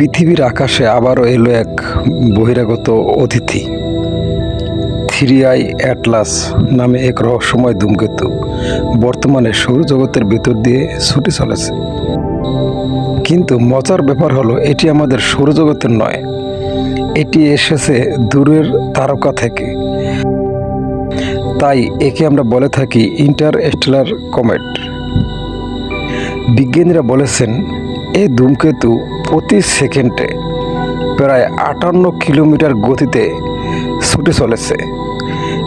পৃথিবীর আকাশে আবারও এলো এক বহিরাগত অতিথি। থ্রি আই অ্যাটলাস নামে এক রহস্যময় ধূমকেতু বর্তমানে সৌরজগতের ভেতর দিয়ে ছুটে চলেছে। কিন্তু মজার ব্যাপার হলো, এটি আমাদের সৌরজগতের নয়। এটি এসেছে দূরের তারকা থেকে। তাই একে আমরা বলে থাকি ইন্টার স্টেলার কমেট। বিজ্ঞানীরা বলেছেন এই ধূমকেতু প্রতি সেকেন্ডে প্রায় আটান্ন কিলোমিটার গতিতে ছুটে চলেছে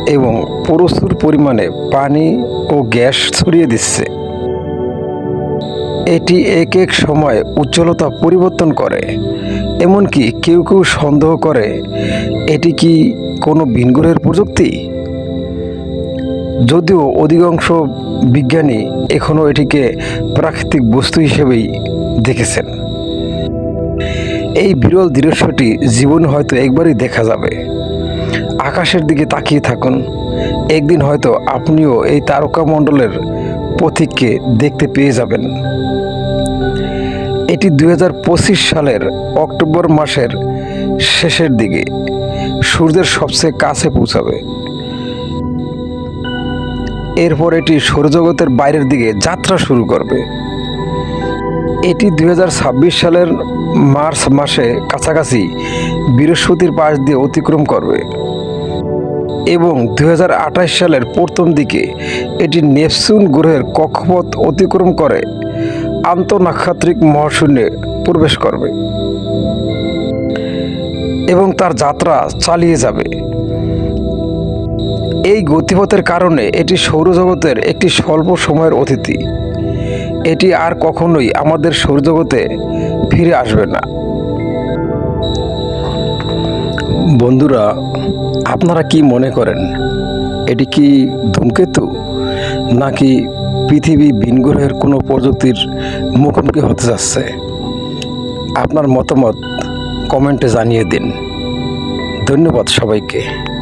এবং প্রচুর পরিমাণে পানি ও গ্যাস ছড়িয়ে দিচ্ছে। এটি এক এক সময় উজ্জ্বলতা পরিবর্তন করে, এমনকি কেউ কেউ সন্দেহ করে, এটি কি কোনো ভিনগ্রহের প্রযুক্তি? যদিও অধিকাংশ বিজ্ঞানী এখনও এটিকে প্রাকৃতিক বস্তু হিসেবেই দেখেছেন। এই বিরল দৃশ্যটি জীবনে হয়তো একবারই দেখা যাবে। আকাশের দিকে তাকিয়ে থাকুন। একদিন হয়তো আপনিও এই তারকামণ্ডলের পথিককে দেখতে পেয়ে যাবেন। এটি দুই হাজার পঁচিশ সালের অক্টোবর মাসের শেষের দিকে সূর্যের সবচেয়ে কাছে পৌঁছাবে। এরপর এটি সৌরজগতের বাইরের দিকে যাত্রা শুরু করবে। এটি দুই হাজার ছাব্বিশ সালের মার্চ মাসে কাছাকাছি বৃহস্পতির পাশ দিয়ে অতিক্রম করবে। এবং দুই সালের প্রথম দিকে এটি নেপসুন গ্রহের কক্ষপথ অতিক্রম করে আন্তঃনাক্ষত্রিক মহাশূন্যে প্রবেশ করবে এবং তার যাত্রা চালিয়ে যাবে। এই গতিপথের কারণে এটি সৌরজগতের একটি স্বল্প সময়ের অতিথি। এটি আর কখনোই আমাদের সৌরজগতে ফিরে আসবে না। বন্ধুরা, আপনারা কি মনে করেন, এটি কি ধূমকেতু, নাকি পৃথিবী বিনগ্রহের কোনো প্রযুক্তির মুখোমুখি হতে যাচ্ছে? আপনার মতামত কমেন্টে জানিয়ে দিন। ধন্যবাদ সবাইকে।